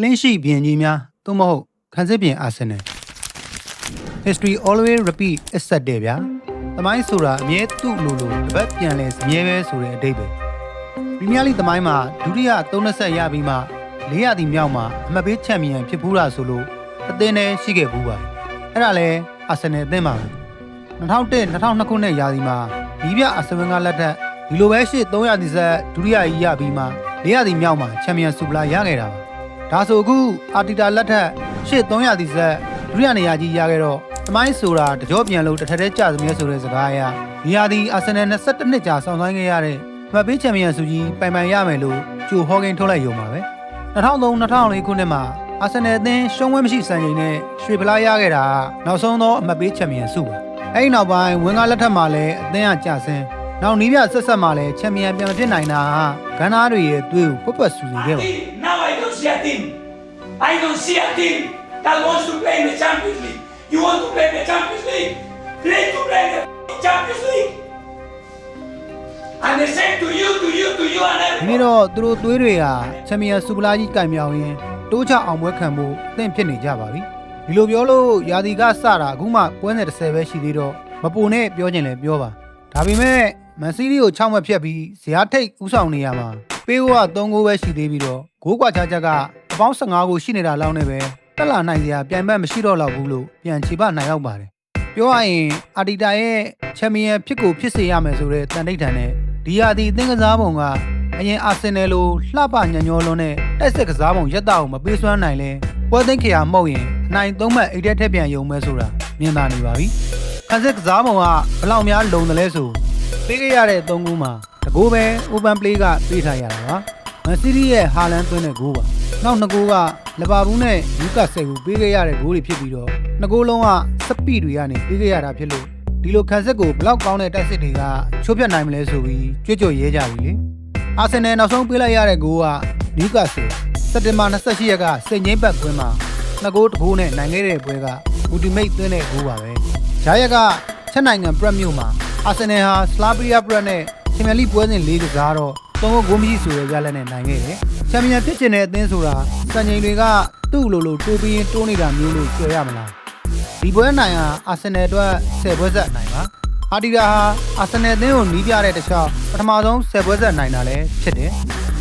clean sheet ပြင်ကြီးများသို့မဟုတ်ခံစစ်ပြင် Arsenal history always repeat အဆက်တဲ့ဗျာသမိုင်းဆိုတာအမြဲသူ့လိုလိုတစ်ပတ်ပြန်လဲအမြဲပဲဆိုတဲ့အတိတ်ပဲပရီးမီးယားလိသမိုင်းမှာဒုတိယ30ရပြီးမှ400တီမြောက်မှာအမှတ်ပေးချန်ပီယံဖြစ်ဘူးလားဆိုလို့အသင်းနဲ့ရှိခဲ့ဘူးပါတယ်အဲ့ဒါလဲအာဆင်နယ်အသင်းပါပဲ2001 2002ခုနှစ်ရာသီမှာဒီပြအာဆင်နယ်ကလက်ထက်ဒီလိုပဲရှေ့300တီဆက်ဒုတိယကြီးရပြီးမှ400တီမြောက်မှာချန်ပီယံဆူပလာရခဲ့တာပါ ဒါဆိုအခုအာတီတာလက်ထက်ရှေ့300တီဆက်ဒုတိယနေရာကြီးရခဲ့တော့သမိုင်းဆိုတာတကြောပြန်လို့တစ်ထက်တည်းကြစမြဲဆိုတဲ့စကားအရဒီဟာဒီအာဆင်နယ်22နှစ်ကြာဆောင်ဆိုင်ခဲ့ရတဲ့မှတ်ပေးချန်ပီယံဆုကြီးပိုင်ပိုင်ရမယ်လို့ကြိုဟောကင်းထုတ်လိုက်ရုံပါပဲ2003-2004ခုနှစ်မှာအာဆင်နယ်အသင်းရှုံးဝဲမရှိစံချိန်နဲ့ရွှေဖလားရခဲ့တာနောက်ဆုံးသောအမှတ်ပေးချန်ပီယံဆုပါအဲ့ဒီနောက်ပိုင်းဝင်ကားလက်ထက်မှာလည်းအသင်းကကျဆင်းနောက်နီးပြဆက်ဆက်မှာလည်းချန်ပီယံပြန်မဖြစ်နိုင်တာကန်းသားတွေရဲ့သွေးကိုပွတ်ပွတ်ဆူဆူခဲ့ပါ Now I don't see a team. I don't see a team that wants to play in the Champions League. You want to play in the Champions League? Play to play in the Champions League. And the same to you, to you, to you and ဒီနေ့ everyone. တော့သူတို့သွေးတွေကချန်ပီယံဆူပလာကြီးကင်မြောင်ရင်တိုးချအောင်ပွဲခံဖို့အသင့်ဖြစ်နေကြပါပြီဒီလိုပြောလို့ယာဒီကစတာအခုမှပွဲနယ်30ပဲရှိသေးတော့မပူနဲ့ပြောချင်လဲပြောပါဒါပေမဲ့မန်စီးရီးကို6မှတ်ဖြတ်ပြီးဇယားထိတ်ဥဆောင်နေရမှာ ပေးဖို့က3ဂိုးပဲရှိသေးပြီးတော့ဂိုးကွာချချက်ကအပေါင်း15ကိုရှိနေတာလောက်နဲ့ပဲတက်လာနိုင်စရာပြိုင်ဘက်မရှိတော့တော့ဘူးလို့ပြန်ခြေပနိုင်ရောက်ပါတယ်ပြောရရင်အာတီတာရဲ့ချန်ပီယံဖြစ်ကိုဖြစ်စေရမယ်ဆိုတဲ့တန်တိတ်ထန်နဲ့ဒီယာဒီအသင်းကစားပုံကအရင်အာဆင်နယ်လိုလှပညံ့ညောလွန်းတဲ့တိုက်စစ်ကစားပုံရက်တာကိုမပေးစွမ်းနိုင်လဲပွဲသိမ်းခရာမဟုတ်ရင်အနိုင်သုံးမှတ်အိတ်တက်ထက်ပြန်ယုံမဲဆိုတာမြင်သာနေပါပြီခန်းစစ်ကစားပုံကဘလောက်များလုံတယ်လဲဆို ပေးခဲ့ရတဲ့၃ဂိုးမှာတကိုးပဲ open play ကပေးထားရတာပါမန်စီးရီးရဲ့ဟာလန်သွင်းတဲ့ဂိုးပါနောက်နှစ်ဂိုးကလီဗာပူးနဲ့ယူကတ်ဆယ်ကိုပေးခဲ့ရတဲ့ဂိုးတွေဖြစ်ပြီးတော့နှစ်ဂိုးလုံးကစပီတွေကနေပေးခဲ့ရတာဖြစ်လို့ဒီလိုခန်းစစ်ကိုဘလောက်ကောင်းတဲ့တိုက်စစ်တွေကချိုးပြတ်နိုင်မလဲဆိုပြီးကြွကြွရဲကြပြီလေအာဆင်နယ်နောက်ဆုံးပေးလိုက်ရတဲ့ဂိုးကနယူကာဆယ်စက်တင်ဘာ28ရက်ကစိန်ငိမ့်ဘက်ကွင်းမှာနှစ်ဂိုးတစ်ဂိုးနဲ့နိုင်ခဲ့တဲ့ပွဲကဘူတီမိတ်သွင်းတဲ့ဂိုးပါပဲ။ဂျာယက်ကချက်နိုင်ငံပရက်မြို့မှာ အာဆင်နယ်ဟာစလာပရီးယားပရက်နဲ့ချန်ပီယံလိပွဲစဉ်၄ကစားတော့သုံးဂိုးမရှိဆိုတဲ့ရလဒ်နဲ့နိုင်ခဲ့တယ်။ချန်ပီယံဖြစ်ချင်တဲ့အသင်းဆိုတာစံချိန်တွေကသူ့လိုလိုတိုးပြီးရင်တိုးနေတာမျိုးလို့ကြွယ်ရမလား။ဒီပွဲနိုင်ဟာအာဆင်နယ်အတွက်10ပွဲဆက်နိုင်ပါ။အာဒီတာဟာအာဆင်နယ်အသင်းကိုနီးပြတဲ့တစ်ခြားပထမဆုံး10ပွဲဆက်နိုင်တာလည်းဖြစ်တယ်။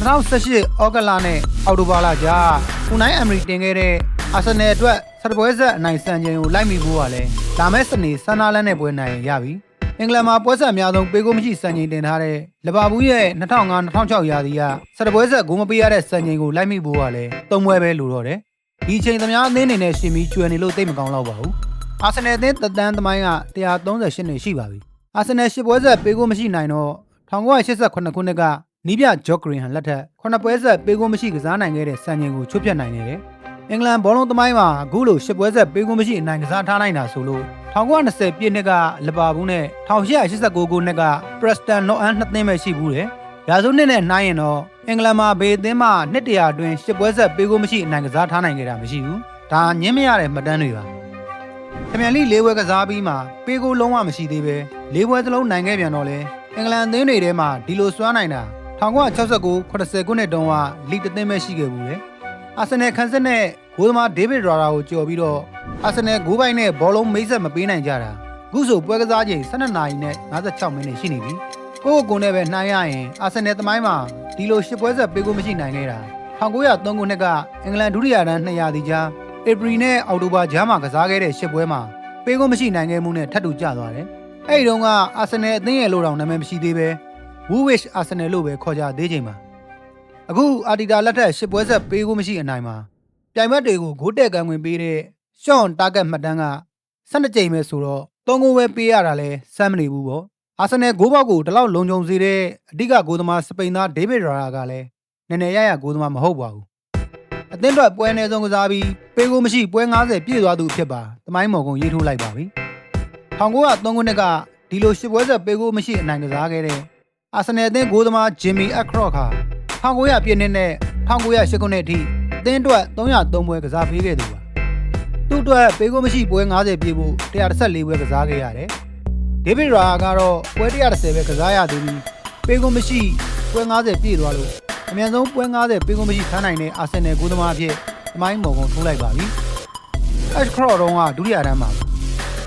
2018ဩဂလနဲ့အောက်တိုဘာလကြားကုနိုင်အမရီတင်ခဲ့တဲ့အာဆင်နယ်အတွက်ဆက်ပွဲဆက်အနိုင်စံချိန်ကိုလိုက်မိဖို့ကလည်းလာမယ့်စနေဆန်နာလန်နဲ့ပွဲနိုင်ရင်ရပြီ။ အင်္ဂလန်မှာပွဲဆက်အများဆုံးပေးကိုမရှိစံချိန်တင်ထားတဲ့လီဗာပူးရဲ့2005-2006ရာသီကဆက်ပွဲဆက်ဂိုးမပေးရတဲ့စံချိန်ကိုလိုက်မိဖို့ကလည်းသုံးပွဲပဲလိုတော့တယ်။ဒီအချိန်သမားအသင်းအနေနဲ့ရှင်ပြီးကျွယ်နေလို့သိပ်မကောင်းတော့ပါဘူး။အာဆင်နယ်အသင်းသက်တမ်းသမိုင်းက138နှစ်ရှိပါပြီ။အာဆင်နယ်ရှစ်ပွဲဆက်ပေးကိုမရှိနိုင်တော့1988ခုနှစ်ကနီးပြဂျော့ဂရင်ဟန်လက်ထက်ခုနှစ်ပွဲဆက်ပေးကိုမရှိကစားနိုင်ခဲ့တဲ့စံချိန်ကိုချွတ်ပြတ်နိုင်နေတယ်။ အင်္ဂလန်ဘောလုံးသမိုင်းမှာအခုလိုရှစ်ပွဲဆက်ပေးကိုမရှိအနိုင်ကစားထားနိုင်တာဆိုလို့1920ပြည့်နှစ်ကလီဗာပူးနဲ့1889ခုနှစ်ကပရက်စတန်နော့အန်နှစ်သင်းပဲရှိဘူးတယ်။ရာစုနှစ်နဲ့နှိုင်းရင်တော့အင်္ဂလန်မှာဘေးအသင်းမှနှစ်တရာအတွင်းရှစ်ပွဲဆက်ပေးကိုမရှိအနိုင်ကစားထားနိုင်ခဲ့တာမရှိဘူး။ဒါညင်းမရတဲ့မှတ်တမ်းတွေပါ။ခမန်လီ၄ဘွဲကစားပြီးမှပေးကိုလုံးဝမရှိသေးပဲ၄ဘွဲစလုံးနိုင်ခဲ့ပြန်တော့လေအင်္ဂလန်အသင်းတွေထဲမှာဒီလိုစွမ်းနိုင်တာ1969 80ခုနှစ်တုန်းကလီတစ်သင်းပဲရှိခဲ့ဘူးလေ အာဆင်နယ်ခန်းစစ်နဲ့ဂိုးသမားဒေးဗစ်ရာရာကိုကြော်ပြီးတော့အာဆင်နယ်ဂိုးပိုင်နဲ့ဘောလုံးမိတ်ဆက်မပေးနိုင်ကြတာအခုဆိုပွဲကစားချိန်12နာရီနဲ့56မိနစ်ရှိနေပြီကိုယ့်ကိုယ်ကိုယ်နဲ့ပဲနှိုင်းရရင်အာဆင်နယ်သမိုင်းမှာဒီလိုရှစ်ပွဲဆက်ပေးကိုမရှိနိုင်ခဲ့တာ1903ခုနှစ်ကအင်္ဂလန်ဒုတိယတန်း200တီကြားဧပြီနဲ့အောက်တိုဘာကြားမှာကစားခဲ့တဲ့ရှစ်ပွဲမှာပေးကိုမရှိနိုင်ခဲ့မှုနဲ့ထပ်တူကျသွားတယ်။အဲ့ဒီတော့ကအာဆင်နယ်အသင်းရဲ့လိုတောင်နာမည်မရှိသေးပဲဝူဝစ်အာဆင်နယ်လို့ပဲခေါ်ကြသေးချိန်မှာ အခုအာတီတာလက်ထက်ရှစ်ပွဲဆက်ပေးကိုမရှိအနိုင်မှာပြိုင်ဘက်တွေကိုဂိုးတက်ကမ်းဝင်ပေးတဲ့ရှော့န်တာဂက်မှတ်တမ်းက12ကြိမ်ပဲဆိုတော့၃ဂိုးပဲပေးရတာလဲစမ်းမနေဘူးပေါ့အာဆင်နယ်ဂိုးပေါက်ကိုဒီလောက်လုံခြုံစေတဲ့အဓိကဂိုးသမားစပိန်သားဒေးဗစ်ရာရာကလည်းနည်းနည်းရရဂိုးသမားမဟုတ်ပါဘူးအသင်းအတွက်ပွဲအနည်းဆုံးကစားပြီးပေးကိုမရှိပွဲ90ပြည့်သွားသူအဖြစ်ပါတမိုင်းမော်ကုံရေးထိုးလိုက်ပါပြီ1903ခုနှစ်ကဒီလိုရှစ်ပွဲဆက်ပေးကိုမရှိအနိုင်ကစားခဲ့တဲ့အာဆင်နယ်အသင်းဂိုးသမားဂျင်မီအက်ခရော့ခါ 1900ပြည့်နှစ်နဲ့1908ခုနှစ်အထိအသင်းအတွက်303ပွဲကစားပေးခဲ့သူပါသူ့အတွက်ပေးကိုမရှိပွဲ90ပြည့်ဖို့114ပွဲကစားခဲ့ရတယ်ဒေးဗစ်ရာကတော့ပွဲ130ပဲကစားရသေးပြီးပေးကိုမရှိပွဲ90ပြည့်သွားလို့အမြန်ဆုံးပွဲ90ပေးကုန်မရှိထားနိုင်တဲ့အာဆင်နယ်ဂိုးသမားအဖြစ်မိုင်းမော်ကုံထိုးလိုက်ပါပြီအက်ခရော့တော့ကဒုတိယတန်းမှာ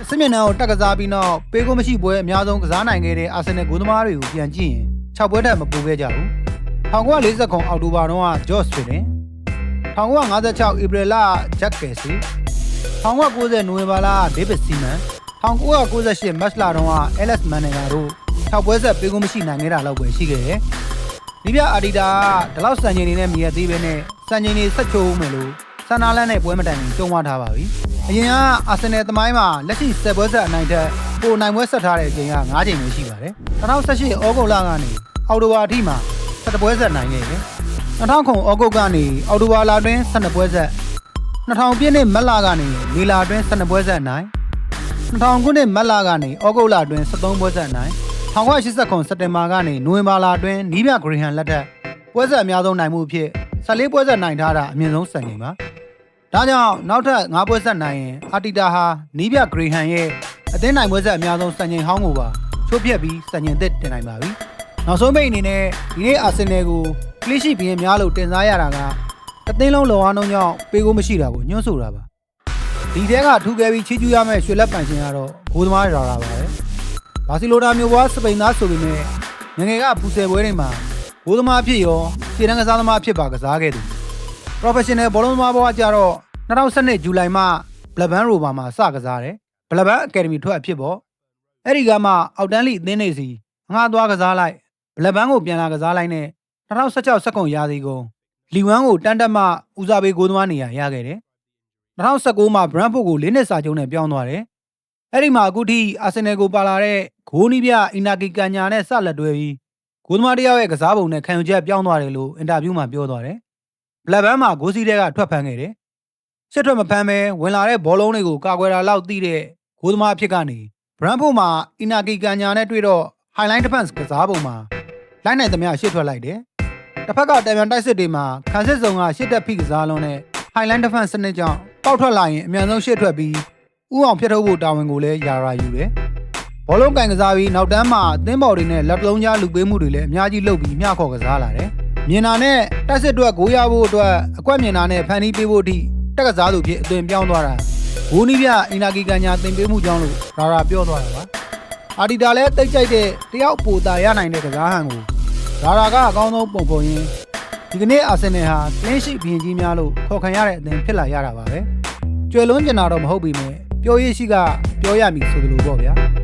စစ်မျက်နှာကိုတက်ကစားပြီးနောက်ပေးကိုမရှိပွဲအများဆုံးကစားနိုင်ခဲ့တဲ့အာဆင်နယ်ဂိုးသမားတွေကိုပြန်ကြည့်ရင်6ပွဲတက်မပိုခဲ့ကြဘူး 1940ခုအောက်တိုဘာတုန်းကဂျော့စ်ဖြစ်တယ်1956ဧပြီလဂျက်ကယ်စီ1990နိုဝင်ဘာလဒေးဗစ်စီမန်1998မတ်လတုန်းကအဲလက်စ်မန်နေဂါတို့6ပွဲဆက်ပေးကိုမရှိနိုင်ခဲ့တာလောက်ပဲရှိခဲ့တယ်ဒီပြအာဒီတာကဒီလောက်စံချိန်နေနဲ့မြည်ရသေးပဲနဲ့စံချိန်နေဆက်ချိုးဦးမယ်လို့ဆန်နာလန်နဲ့ပွဲမတိုင်ခင်ကြုံဝါထားပါပြီအရင်ကအာဆင်နယ်သမိုင်းမှာလက်ရှိ10ပွဲဆက်အနိုင်ထက်ပိုနိုင်ပွဲဆက်ထားတဲ့အချိန်က9ချိန်ပဲရှိပါတယ်2018ဩဂုတ်လကနေအောက်တိုဘာအထိမှာ 17ပွဲဆက်နိုင်ခဲ့တယ်2000ခုဩဂုတ်ကနေအောက်တိုဘာလတွင်12ပွဲဆက်2000ပြည့်နှစ်မတ်လကနေမေလအတွင်း12ပွဲဆက်နိုင်2000ခုနှစ်မတ်လကနေဩဂုတ်လအတွင်း13ပွဲဆက်နိုင်1989ခုစက်တင်ဘာကနေနိုဝင်ဘာလအတွင်းနီးပြဂရီဟန်လက်ထက်ပွဲဆက်အများဆုံးနိုင်မှုအဖြစ်14ပွဲဆက်နိုင်ထားတာအမြင့်ဆုံးစံချိန်ပါဒါကြောင့်နောက်ထပ်5ပွဲဆက်နိုင်ရင်အာတီတာဟာနီးပြဂရီဟန်ရဲ့အသင်းနိုင်ပွဲဆက်အများဆုံးစံချိန်ဟောင်းကိုပါချိုးပြက်ပြီးစံချိန်သစ်တင်နိုင်ပါပြီ နောက်ဆုံးပိတ်အနေနဲ့ဒီနေ့အာဆင်နယ်ကိုကလစ်ရှိပြင်းများလို့တင်စားရတာကအသင်းလုံးလောအားနှုံးကြောင့်ပေးကိုမရှိတာကိုညွှန်းဆိုတာပါဒီတဲကထူခဲ့ပြီးချီးကျူးရမယ့်ရွှေလက်ပန်ရှင်ကတော့ဂိုးသမားရာရာပါပဲဘာစီလိုနာမျိုးပွားစပိန်သားဆိုပေမဲ့ငယ်ငယ်ကပူဆယ်ပွဲတွေမှာဘိုးသမားဖြစ်ရောခြေတန်းကစားသမားဖြစ်ပါကစားခဲ့သူ professional ဘောလုံးသမားဘဝကြတော့2012ဇူလိုင်မှာ Blackburn Rover မှာစကစားတယ် Blackburn Academy ထွက်အဖြစ်ပေါ့အဲ့ဒီကမှအောက်တန်းလိအသင်းတွေစီငှားသွားကစားလိုက် Blackburn ကိုပြန်လာကစားလိုက်နဲ့2016စက္ကုံရာသီကုန်လီဝမ်ကိုတန်းတက်မှဦးစားပေးဂိုးသမားနေရာရခဲ့တယ်2019မှာ Brentford ကို၄နှစ်စာချုပ်နဲ့ပြောင်းသွားတယ်အဲ့ဒီမှာအခုထိအာဆင်နယ်ကိုပါလာတဲ့ဂိုးနီးပြအီနာကီကန်ညာနဲ့ဆက်လက်တွဲပြီးဂိုးသမားတစ်ယောက်ရဲ့ကစားပုံနဲ့ခံယူချက်ပြောင်းသွားတယ်လို့အင်တာဗျူးမှာပြောသွားတယ်။ဘလက်ဘန်းမှာဂိုးစီးတဲ့ကထွက်ဖမ်းခဲ့တယ်။စစ်ထွက်မဖမ်းပဲဝင်လာတဲ့ဘောလုံးတွေကိုကာကွယ်တာလောက်သိတဲ့ဂိုးသမားအဖြစ်ကနေဘရန်ဖို့မှာအီနာကီကန်ညာနဲ့တွေ့တော့ highline defense ကစားပုံမှာ လိုက်နိုင်သမျှရှစ်ထွက်လိုက်တယ်။တစ်ဖက်ကတံပြန်တိုက်စစ်တွေမှာခန်းစစ်စုံကရှစ်တက်ဖိကစားလုံးနဲ့ highline defense စနစ်ကြောင့်ပေါက်ထွက်လာရင်အမြန်ဆုံးရှစ်ထွက်ပြီးဥအောင်ဖျက်ထုတ်ဖို့တာဝန်ကိုလည်းယာရာယူတယ်။ဘောလုံးကင်ကစားပြီးနောက်တန်းမှာအသင်းဘော်တွေနဲ့လက်ပလုံးကြားလူပေးမှုတွေလည်းအများကြီးလုပ်ပြီးမျှခေါ်ကစားလာတယ်။မြင်နာနဲ့တက်စစ်အတွက်ဂိုးရဖို့အတွက်အကွက်မြင်နာနဲ့ဖန်တီးပေးဖို့အထိတက်ကစားသူဖြစ်အသွင်ပြောင်းသွားတာ။ဂိုးနီးပြအင်နာဂီကန်ညာတင်ပေးမှုကြောင့်လို့ရာရာပြောသွားတာပါ။ အာဒီတာလည်းတိတ်ကြိုက်တဲ့တယောက်ပိုတာရနိုင်တဲ့ကစားဟန်ကိုရာရာကအကောင်းဆုံးပုံပေါ်ရင်းဒီကနေ့အာဆင်နယ်ဟာကလင်းရှိဘီရင်ကြီးများလို့ခေါ်ခံရတဲ့အသင်းဖြစ်လာရတာပါပဲ။ကျွယ်လွန်းကျင်တာတော့မဟုတ်ပြီမဲ့ပြောရရှိကပြောရမည်ဆိုသလိုပေါ့ဗျာ။